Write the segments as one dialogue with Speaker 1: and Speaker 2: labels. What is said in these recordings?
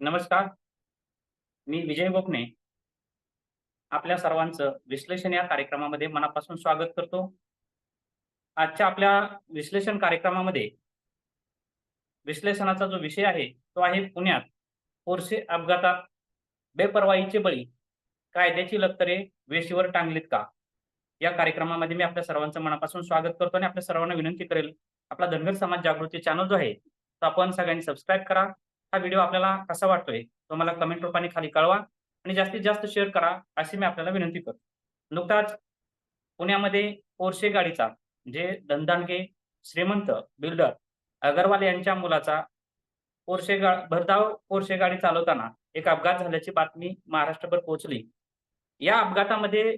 Speaker 1: नमस्कार. मी विजय गोपने आपल्या सर्वांचं विश्लेषण या कार्यक्रमामध्ये मनापासून स्वागत करतो. आजच्या आपल्या विश्लेषण कार्यक्रमामध्ये विश्लेषणाचा जो विषय आहे तो आहे पुण्यात पोरसे अपघातात बेपरवाईचे बळी कायद्याची लक्तरे वेशीवर टांगलीत का? या कार्यक्रमामध्ये मी आपल्या सर्वांचं मनापासून स्वागत करतो आणि आपल्या सर्वांना विनंती करेल आपला धनगर समाज जागृती चॅनल जो आहे तो आपण सगळ्यांनी सबस्क्राईब करा हा व्हिडिओ आपल्याला कसा वाटतोय तो मला कमेंट रूपाने खाली कळवा आणि जास्तीत जास्त शेअर करा अशी मी आपल्याला विनंती करतो. नुकताच पुण्यामध्ये पोरशे गाडीचा जे धनदानगे श्रीमंत बिल्डर अगरवाल यांच्या मुलाचा पोरशे गा भरधाव पोरशे गाडी चालवताना एक अपघात झाल्याची बातमी महाराष्ट्रभर पोहोचली. या अपघातामध्ये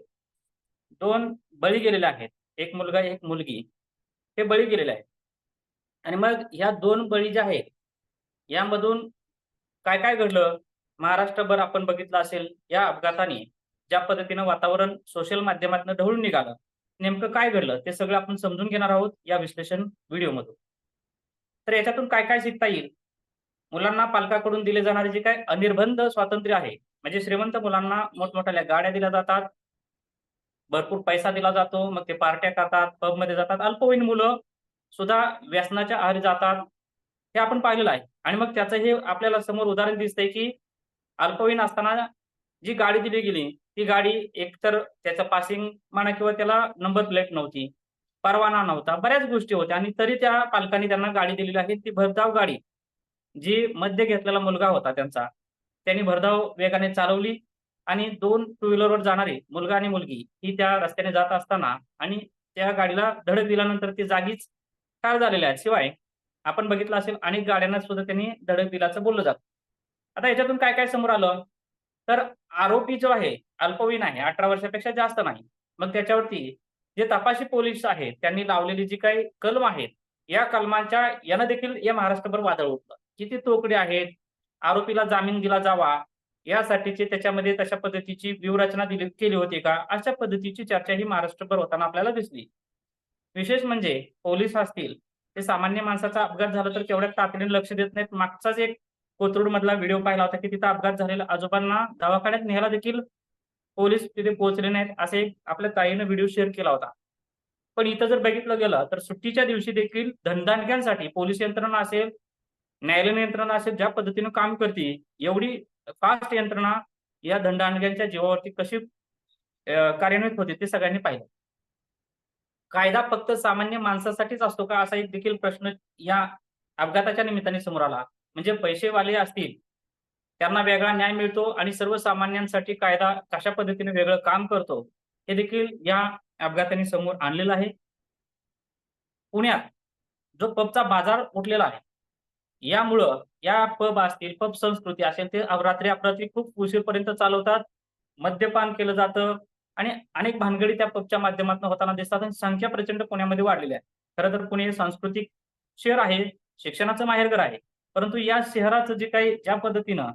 Speaker 1: दोन बळी गेलेले आहेत. एक मुलगा एक मुलगी. हे बळी गेलेले आहेत. आणि मग ह्या दोन बळी ज्या आहेत यामधून काय काय घडलं? महाराष्ट्रभर आपण बघितलं असेल या अपघाताने ज्या पद्धतीनं वातावरण सोशल माध्यमातून ढवळून निघालं. नेमकं काय घडलं? ते सगळं आपण समजून घेणार आहोत या विश्लेषण व्हिडिओमधून. तर याच्यातून काय काय शिकता येईल? मुलांना पालकाकडून दिले जाणारे जे काय अनिर्बंध स्वातंत्र्य आहे म्हणजे श्रीमंत मुलांना मोठमोठ्या गाड्या दिल्या जातात भरपूर पैसा दिला जातो मग ते पार्ट्या करतात पबमध्ये जातात. अल्पवयीन मुलं सुद्धा व्यसनाच्या आहारी जातात हे आपण पाहिलेलं आहे. आणि मग त्याचं हे आपल्याला समोर उदाहरण दिसतंय की अल्पवयीन असताना जी गाडी दिली गेली ती गाडी एकतर त्याचं पासिंग म्हणा किंवा त्याला नंबर प्लेट नव्हती परवाना नव्हता बऱ्याच गोष्टी होत्या. आणि तरी त्या पालकांनी त्यांना गाडी दिलेली आहे ती भरधाव गाडी जी मध्य घेतलेला मुलगा होता त्यांचा त्यांनी भरधाव वेगाने चालवली आणि दोन टू व्हीलरवर जाणारी मुलगा आणि मुलगी ही त्या रस्त्याने जात असताना आणि त्या गाडीला धडक दिल्यानंतर ती जागीच ठार झालेल्या आहेत शिवाय आपण बघितलं असेल अनेक गाड्यांना सुद्धा त्यांनी धडक दिल्याचं बोललं जातं. आता याच्यातून काय काय समोर आलं? तर आरोपी जो आहे अल्पवयीन आहे अठरा वर्षापेक्षा जास्त नाही. मग त्याच्यावरती जे तपाशी पोलीस आहेत त्यांनी लावलेली जी काही कलम आहेत या कलमांच्या यानं देखील या महाराष्ट्रभर वादळ उठलं. किती तोकडे आहेत? आरोपीला जामीन दिला जावा? यासाठीची त्याच्यामध्ये तशा पद्धतीची व्यूहरचना दिली केली होती का? अशा पद्धतीची चर्चा ही महाराष्ट्रभर होताना आपल्याला दिसली. विशेष म्हणजे पोलीस असतील ते सामान्य माणसाचा अपघात झाला तर तेवढ्या तातडीने लक्ष देत नाहीत. मागचाच एक कोथरूड मधला व्हिडिओ पाहिला होता की तिथं अपघात झालेला आजोबांना दवाखान्यात न्यायला देखील पोलीस तिथे पोहोचले नाहीत असे एक आपल्या ताईनं व्हिडिओ शेअर केला होता. पण इथं जर बघितलं गेलं तर सुट्टीच्या दिवशी देखील धनदानक्यांसाठी पोलीस यंत्रणा असेल न्यायालयीन यंत्रणा असेल ज्या पद्धतीनं काम करते एवढी फास्ट यंत्रणा या दंडाणग्यांच्या जीवावरती कशी कार्यान्वित होते ते सगळ्यांनी पाहिलं. कायदा फक्त सामान्य माणसासाठीच असतो का? असा एक देखील प्रश्न या अपघाताच्या निमित्ताने समोर आला. म्हणजे पैसेवाले असतील त्यांना वेगळा न्याय मिळतो आणि सर्वसामान्यांसाठी कायदा कशा पद्धतीने वेगळं काम करतो हे देखील या अपघाताने समोर आणलेलं आहे. पुण्यात जो पबचा बाजार उठलेला आहे यामुळं या पब असतील पब संस्कृती असेल ते रात्री अपरात्री खूप उशीरपर्यंत चालवतात. मद्यपान केलं जातं. आणि अनेक भानगडी त्या पबच्या माध्यमातून होताना दिसतात आणि संख्या प्रचंड पुण्यामध्ये वाढलेली आहे. खरं तर पुणे हे सांस्कृतिक शहर आहे शिक्षणाचं माहेरघर आहे. परंतु या शहराचं जे काही ज्या पद्धतीनं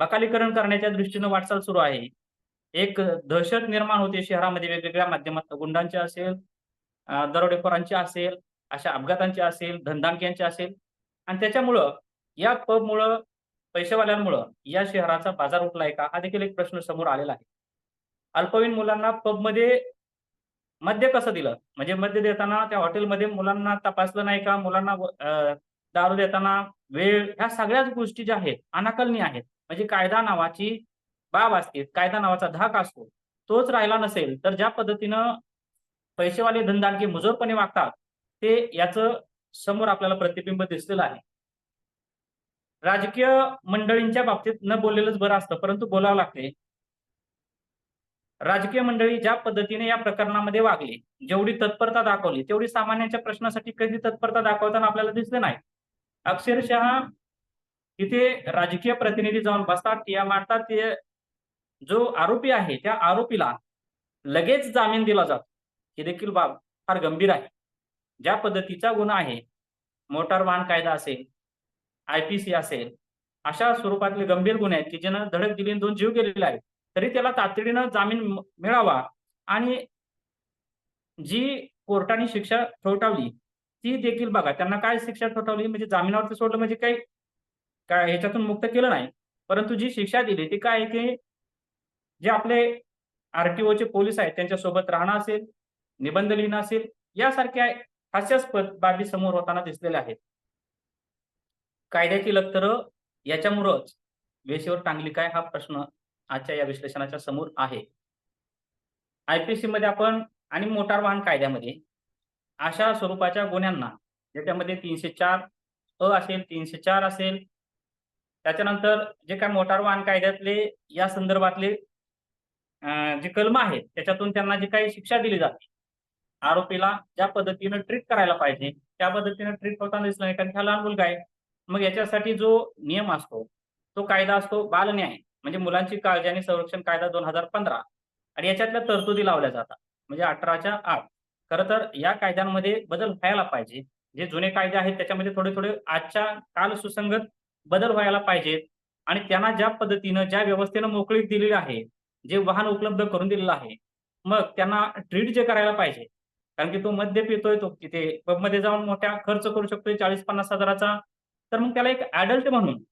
Speaker 1: बकालीकरण करण्याच्या दृष्टीनं वाटचाल सुरू आहे एक दहशत निर्माण होते शहरामध्ये वेगवेगळ्या माध्यमातून. गुंडांची असेल दरोडेखोरांची असेल अशा अपघातांची असेल धनदानक्यांची असेल. आणि त्याच्यामुळं या पबमुळं पैसेवाल्यांमुळं या शहराचा बाजार उठलाय का? हा देखील एक प्रश्न समोर आलेला आहे. अल्पवयीन मुलांना पबमध्ये मद्य कसं दिलं? म्हणजे मद्य देताना त्या हॉटेलमध्ये मुलांना तपासलं नाही का? मुलांना दारू देताना वेळ ह्या सगळ्याच गोष्टी ज्या आहेत अनाकलनी आहेत. म्हणजे कायदा नावाची बाब असते कायदा नावाचा धाक असतो तोच राहिला नसेल तर ज्या पद्धतीनं पैसेवाले धंदाणके मुजोरपणे वागतात ते याचं समोर आपल्याला प्रतिबिंब दिसलेलं आहे. राजकीय मंडळींच्या बाबतीत न बोललेलंच बरं असतं परंतु बोलावं लागते. राजकीय मंडळी ज्या पद्धतीने या प्रकरणामध्ये वागली जेवढी तत्परता दाखवली तेवढी सामान्यांच्या प्रश्नासाठी कधी तत्परता दाखवताना आपल्याला दिसले नाही. अक्षरशः तिथे राजकीय प्रतिनिधी जाऊन बसतात या मांडतात ते जो आरोपी आहे त्या आरोपीला लगेच जामीन दिला जातो. ही देखील बाब फार गंभीर आहे. ज्या पद्धतीचा गुन्हा आहे मोटार वाहन कायदा असेल आयपीसी असेल अशा स्वरूपातले गंभीर गुन्हे आहेत की ज्यानं धडक दिली दोन जीव गेलेले आहेत. तरी त्याला तातडीनं जामीन मिळावा. आणि जी कोर्टाने शिक्षा ठोठावली ती देखील बघा त्यांना काय शिक्षा ठोठावली? म्हणजे जामिनावरती सोडलं म्हणजे काही काय ह्याच्यातून मुक्त केलं नाही. परंतु जी शिक्षा दिली ती काय आहे की जे आपले आरटीओचे पोलीस आहेत त्यांच्यासोबत राहणं असेल निबंध लिहिणं असेल यासारख्या हास्यास्पद बाबी समोर होताना दिसलेल्या आहेत. कायद्याची लक्तर याच्यामुळंच वेशीवर टांगली काय हा प्रश्न आजच्या या विश्लेषणाच्या समोर आहे. आयपीसी मध्ये आपण आणि मोटार वाहन कायद्यामध्ये अशा स्वरूपाच्या गुन्ह्यांना ज्याच्यामध्ये तीनशे चार अ असेल तीनशे चार असेल त्याच्यानंतर जे काय मोटार वाहन कायद्यातले या संदर्भातले जे कलम आहेत त्याच्यातून त्यांना जी काही शिक्षा दिली जाते आरोपीला ज्या पद्धतीनं ट्रीट करायला पाहिजे त्या पद्धतीनं ट्रीट होताना दिसलं नाही कारण हा लहान मुलगा आहे. मग याच्यासाठी जो नियम असतो तो कायदा असतो बालन्याय. म्हणजे मुलांची काळजी आणि संरक्षण कायदा दोन हजार पंधरा. आणि याच्यातल्या तरतुदी लावल्या जातात. म्हणजे अठराच्या आठ खरं तर या कायद्यांमध्ये बदल व्हायला पाहिजे. जे जुने कायदे आहेत त्याच्यामध्ये थोडे थोडे आजच्या काल सुसंगत बदल व्हायला पाहिजेत आणि त्यांना ज्या पद्धतीनं ज्या व्यवस्थेनं मोकळीक दिलेली आहे जे वाहन उपलब्ध करून दिलेलं आहे मग त्यांना ट्रीट जे करायला पाहिजे. कारण की तो मद्य पितोय तो. तिथे पबमध्ये जाऊन मोठ्या खर्च करू शकतोय चाळीस पन्नास हजाराचा. तर मग त्याला एक ऍडल्ट म्हणून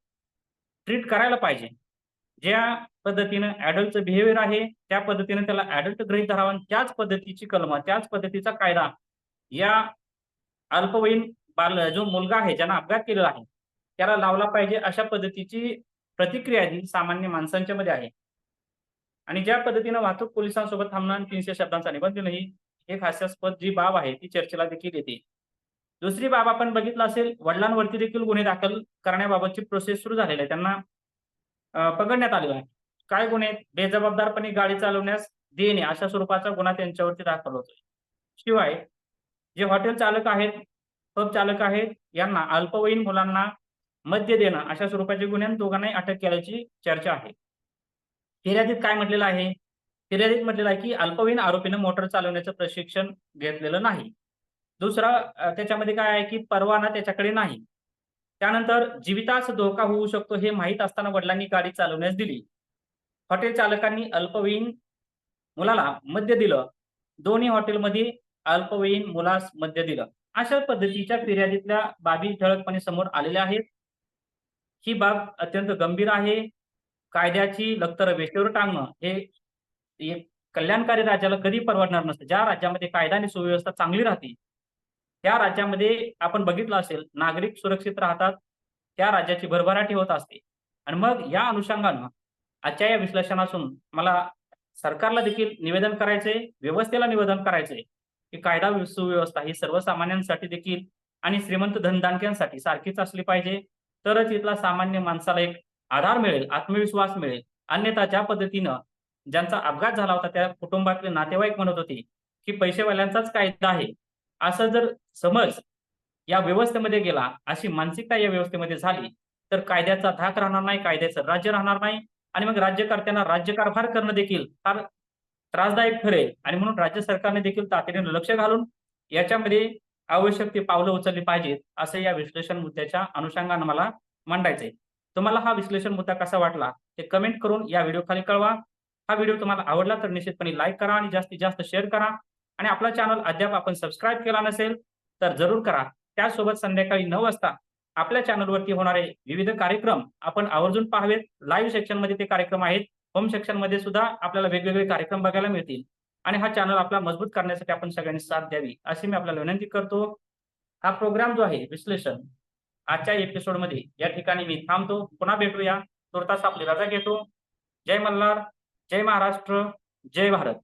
Speaker 1: ट्रीट करायला पाहिजे. ज्या पद्धतीनं ऍडल्टचं बिहेवियर आहे त्या पद्धतीने त्याला ऍडल्ट गृहीत धरावा त्याच पद्धतीची कलम त्याच पद्धतीचा कायदा. या अल्पवयीन बाल जो मुलगा आहे ज्यानं अपघात केलेला आहे त्याला लावला पाहिजे अशा पद्धतीची प्रतिक्रिया ही सामान्य माणसांच्या मध्ये आहे. आणि ज्या पद्धतीनं वाहतूक पोलिसांसोबत थांबणं तीनशे शब्दांचा निबंध ही एक हास्यास्पद जी बाब आहे ती चर्चेला देखील येते. दुसरी बाब आपण बघितलं असेल वडिलांवरती देखील गुन्हे दाखल करण्याबाबतची प्रोसेस सुरू झालेली आहे. त्यांना पकडण्यात आले आहे. काय गुन्हे बेजबाबदारपणे गाडी चालवण्यास देणे अशा स्वरूपाचा गुन्हा त्यांच्यावरती दाखल होतोय. शिवाय जे हॉटेल चालक आहेत पब चालक आहेत यांना अल्पवयीन मुलांना मद्य देणं अशा स्वरूपाचे गुन्हे दोघांनाही अटक केल्याची चर्चा आहे. फिर्यादीत काय म्हटलेलं आहे? फिर्यादीत म्हटलेलं आहे की अल्पवयीन आरोपीनं मोटर चालवण्याचं प्रशिक्षण घेतलेलं नाही. दुसरा त्याच्यामध्ये काय आहे की परवाना त्याच्याकडे नाही. त्यानंतर जीवितास धोका होऊ शकतो हे माहीत असताना वडिलांनी गाडी चालवण्यास दिली. हॉटेल चालकांनी अल्पवयीन मुलाला मद्य दिलं. दोन्ही हॉटेलमध्ये अल्पवयीन मुलास मद्य दिलं. अशा पद्धतीच्या फिर्यादीतल्या बाबी ठळकपणे समोर आलेल्या आहेत. ही बाब अत्यंत गंभीर आहे. कायद्याची लक्तर वेशेवर टांगणं हे कल्याणकारी राज्याला कधी परवडणार नसतं. ज्या राज्यामध्ये कायदा आणि सुव्यवस्था चांगली राहते त्या राज्यामध्ये आपण बघितलं असेल नागरिक सुरक्षित राहतात त्या राज्याची भरभराटी होत असते. आणि मग या अनुषंगानं आजच्या या विश्लेषणातून मला सरकारला देखील निवेदन करायचंय व्यवस्थेला निवेदन करायचंय की कायदा सुव्यवस्था ही सर्वसामान्यांसाठी देखील आणि श्रीमंत धनदानक्यांसाठी सारखीच असली पाहिजे. तरच इथला सामान्य माणसाला एक आधार मिळेल आत्मविश्वास मिळेल. अन्यथा ज्या पद्धतीनं ज्यांचा अपघात झाला होता त्या कुटुंबातले नातेवाईक म्हणत होते की पैसेवाल्यांचाच कायदा आहे. असं जर समज या व्यवस्थेमध्ये गेला अशी मानसिकता या व्यवस्थेमध्ये झाली तर कायद्याचा धाक राहणार नाही कायद्याचं राज्य राहणार नाही आणि मग राज्यकर्त्यांना राज्यकारभार करणं देखील फार त्रासदायक ठरेल आणि म्हणून राज्य सरकारने देखील तातडीने लक्ष घालून याच्यामध्ये आवश्यक ती पावलं उचलली पाहिजेत असं या विश्लेषण मुद्द्याच्या अनुषंगाने मला मांडायचंय. तुम्हाला हा विश्लेषण मुद्दा कसा वाटला ते कमेंट करून या व्हिडिओ खाली कळवा. हा व्हिडिओ तुम्हाला आवडला तर निश्चितपणे लाईक करा आणि जास्तीत जास्त शेअर करा. आणि आपला चॅनल अद्याप आपण सबस्क्राईब केला नसेल तर जरूर करा. त्यासोबत संध्याकाळी नऊ वाजता आपल्या चॅनलवरती होणारे विविध कार्यक्रम आपण आवर्जून पाहावेत. लाईव्ह सेक्शनमध्ये ते कार्यक्रम आहेत. होम सेक्शनमध्ये सुद्धा आपल्याला वेगवेगळे कार्यक्रम बघायला मिळतील. आणि हा चॅनल आपला मजबूत करण्यासाठी आपण सगळ्यांनी साथ द्यावी अशी मी आपल्याला विनंती करतो. हा प्रोग्राम जो आहे विश्लेषण आजच्या एपिसोडमध्ये या ठिकाणी मी थांबतो. पुन्हा भेटूया. तुर्तास आपली रजा घेतो. जय मल्हार जय महाराष्ट्र जय भारत.